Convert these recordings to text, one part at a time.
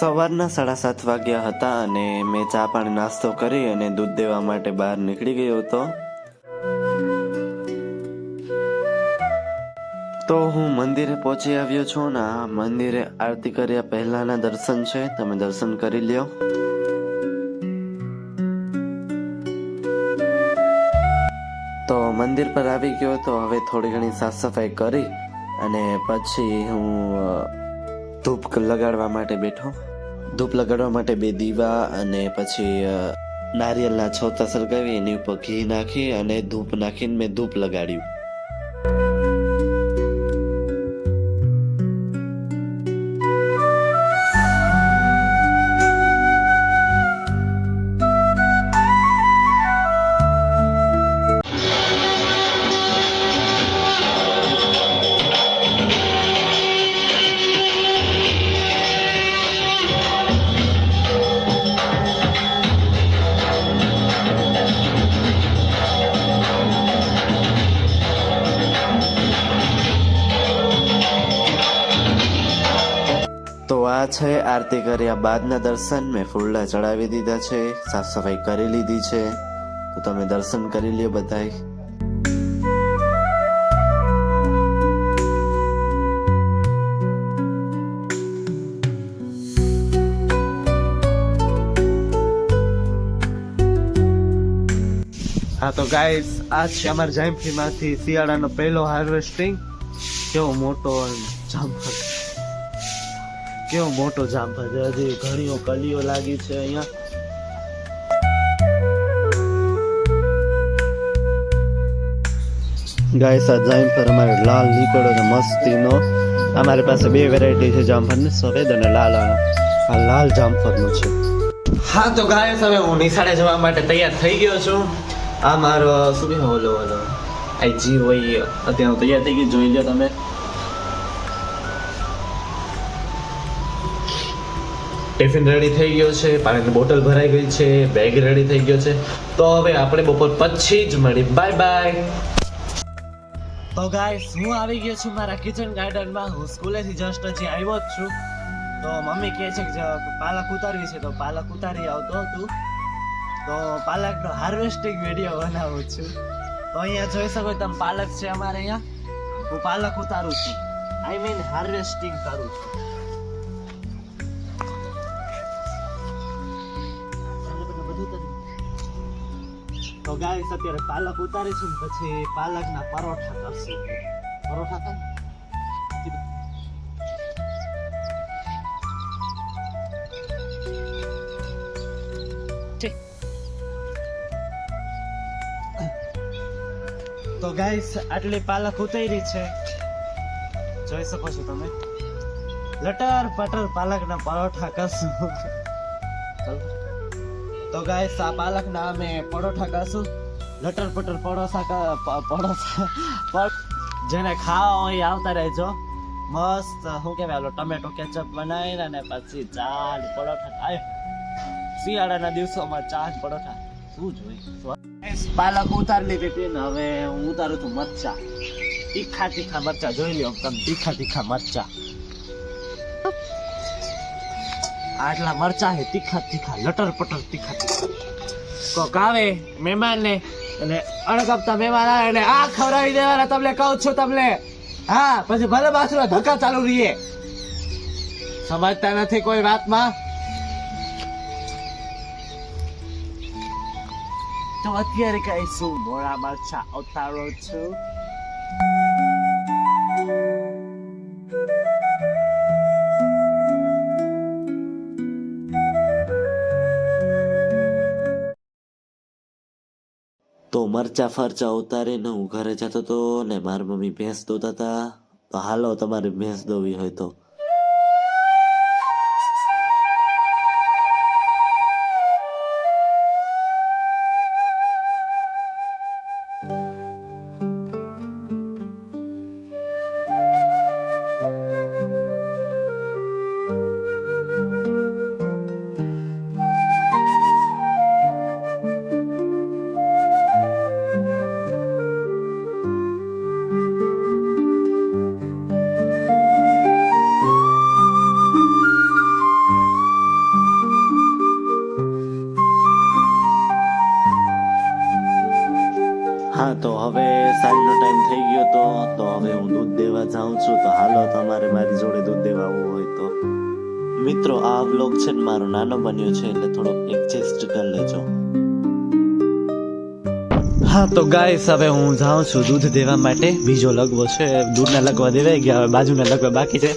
સવારના સાડા સાત વાગ્યા હતા અને મેં ચા પાણી નાસ્તો કરી અને દૂધ દેવા માટે બહાર નીકળી ગયો હતો. તો હું મંદિરે પહોંચી આવ્યો છું ને આ મંદિરે આરતી કર્યા પહેલાના દર્શન છે, તમે દર્શન કરી લ્યો. તો મંદિર પર આવી ગયો તો હવે થોડી ઘણી સાફ સફાઈ કરી અને પછી હું ધૂપ લગાડવા માટે બેઠો. ધૂપ લગાડવા માટે બે દીવા અને પછી નારિયેલના છોતા સળગાવી, એની ઉપર ઘી નાખી અને ધૂપ નાખીને મેં ધૂપ લગાડ્યું. છે. આરતી કર્યા બાદના દર્શન મેં ફૂલડા ચડાવી દીધા છે. સાફ સફાઈ કરી લીધી છે. તો તમે દર્શન કરી લ્યો બધાય. હા, તો ગાઈસ આ છે અમારા જામફળી માંથી શિયાળાનો પહેલો હાર્વેસ્ટિંગ કેવો મોટો જામફળ. કેવો મોટો જામફળ છે? હજી ઘણીઓ કલીઓ લાગી છે અહીંયા. ગાય આ જામફળ અમારે લાલ નીકળ્યો છે મસ્તીનો. અમારી પાસે બે વેરાયટી છે જામફળને સફેદ અને લાલ આ આ લાલ જામફળનું છે. હા તો ગાય હવે હું નિશાળે જવા માટે તૈયાર થઈ ગયો છું. આ મારો શું ઓલો ઓલો આઈ જી હોય અત્યારે હું તૈયાર થઈ ગયો જોઈ લો તમે. ટિફિન રેડી થઈ ગયો છે, પાણીની બોટલ ભરાઈ ગઈ છે બેગ રેડી થઈ ગયો છે. તો હવે આપણે બપોર પછી જ મળી. બાય બાય તો ગાઈસ હું આવી ગયો છું મારા કિચન ગાર્ડનમાં હું સ્કૂલેથી જસ્ટ હજી આવ્યો જ છું. તો મમ્મી કહે છે કે પાલક ઉતારવી છે, તો પાલક ઉતારી આવતો હતું તો પાલકનો હાર્વેસ્ટિંગ વીડિયો બનાવું છું. તો અહીંયા જોઈ શકો તમે, પાલક છે અમારે અહીંયા. હું પાલક ઉતારું છું. આઈ મીન હાર્વેસ્ટિંગ કરું છું. તો ગાઈસ અત્યારે પાલક ઉતારીશું ને પછી પાલકના પરોઠા કરશું. પરોઠા થાય તો ગાઈસ આટલી પાલક ઉતારી છે. જોઈ શકો છો તમે. લટર પટર પાલકના પરોઠા કરશું. ચાલો. તો ગાઈસ આ પાલકના અમે પરોઠા કરશું લટર પટર પડોસા ક- પ- પરોઠા જેને ખાવા હોય આવતા રહેજો. મસ્ત, શું કહેવાય ઓલો ટમેટો કેચઅપ બનાવીને અને પછી ચા પરોઠા ખાય. શિયાળાના દિવસોમાં ચા પરોઠા શું જોઈએ પાલક ઉતારી લીધી હતી ને હવે હું ઉતારું છું મરચા. તીખા તીખા મરચા જોઈ લ્યો તમે તીખા તીખા મરચા. આટલા મરચા હે તીખા તીખા, લટર પટર તીખા તીખા. કોક આવે મહેમાનને અને અણગમતા મહેમાન આવે અને આ ખવડાવી દેવાના તમને કહું છું તમને. હા, પછી ભલે બાસુરા ધક્કા ચાલુ રહીએ. સમજતા નથી કોઈ વાતમાં. તો અત્યારે કઈ શું મોડા મરચા ઉતારો છું? તો મરચા ફરચા ઉતારીને હું ઘરે જતો હતો ને મારી મમ્મી ભેંસ દોતા હતા તો હાલો, તમારે ભેંસ દોવી હોય તો. હવે સાંજનો ટાઈમ થઈ ગયો તો તો હવે હું દૂધ દેવા જાઉં છું. તો હાલો તમારે મારી જોડે દૂધ દેવા આવવું હોય તો. મિત્રો, આ બ્લોગ છે ને મારો નાનો બન્યો છે, એટલે થોડો એડજસ્ટ કરી લેજો. હા, તો ગાઈસ હવે હું જાઉં છું દૂધ દેવા માટે. બીજો લગવો છે, દૂધના લગવા દેવાઈ ગયા, હવે બાજુના લગવા બાકી છે.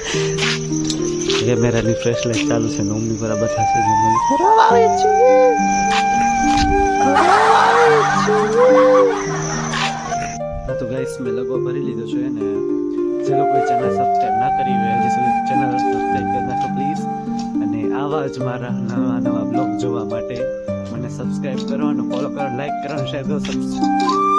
કેમેરાની ફ્રેશ લાઈટ ચાલુ છે નોમની બરાબર બધા છે જે મને. ખરાબ આવે છે. હા તો ગાઈસ મેં લગો ભરી લીધો છે અને જે લોકોએ ચેનલ સબસ્ક્રાઈબ ના કરી હોય, હજી સુધી ચેનલ સબસ્ક્રાઈબ કરી નાખો પ્લીઝ અને આવા જ મારા નવા નવા બ્લોગ જોવા માટે મને સબસ્ક્રાઈબ કરો અને ફોલો કરો લાઈક કરો શેર કરો સબસ્ક્રાઈબ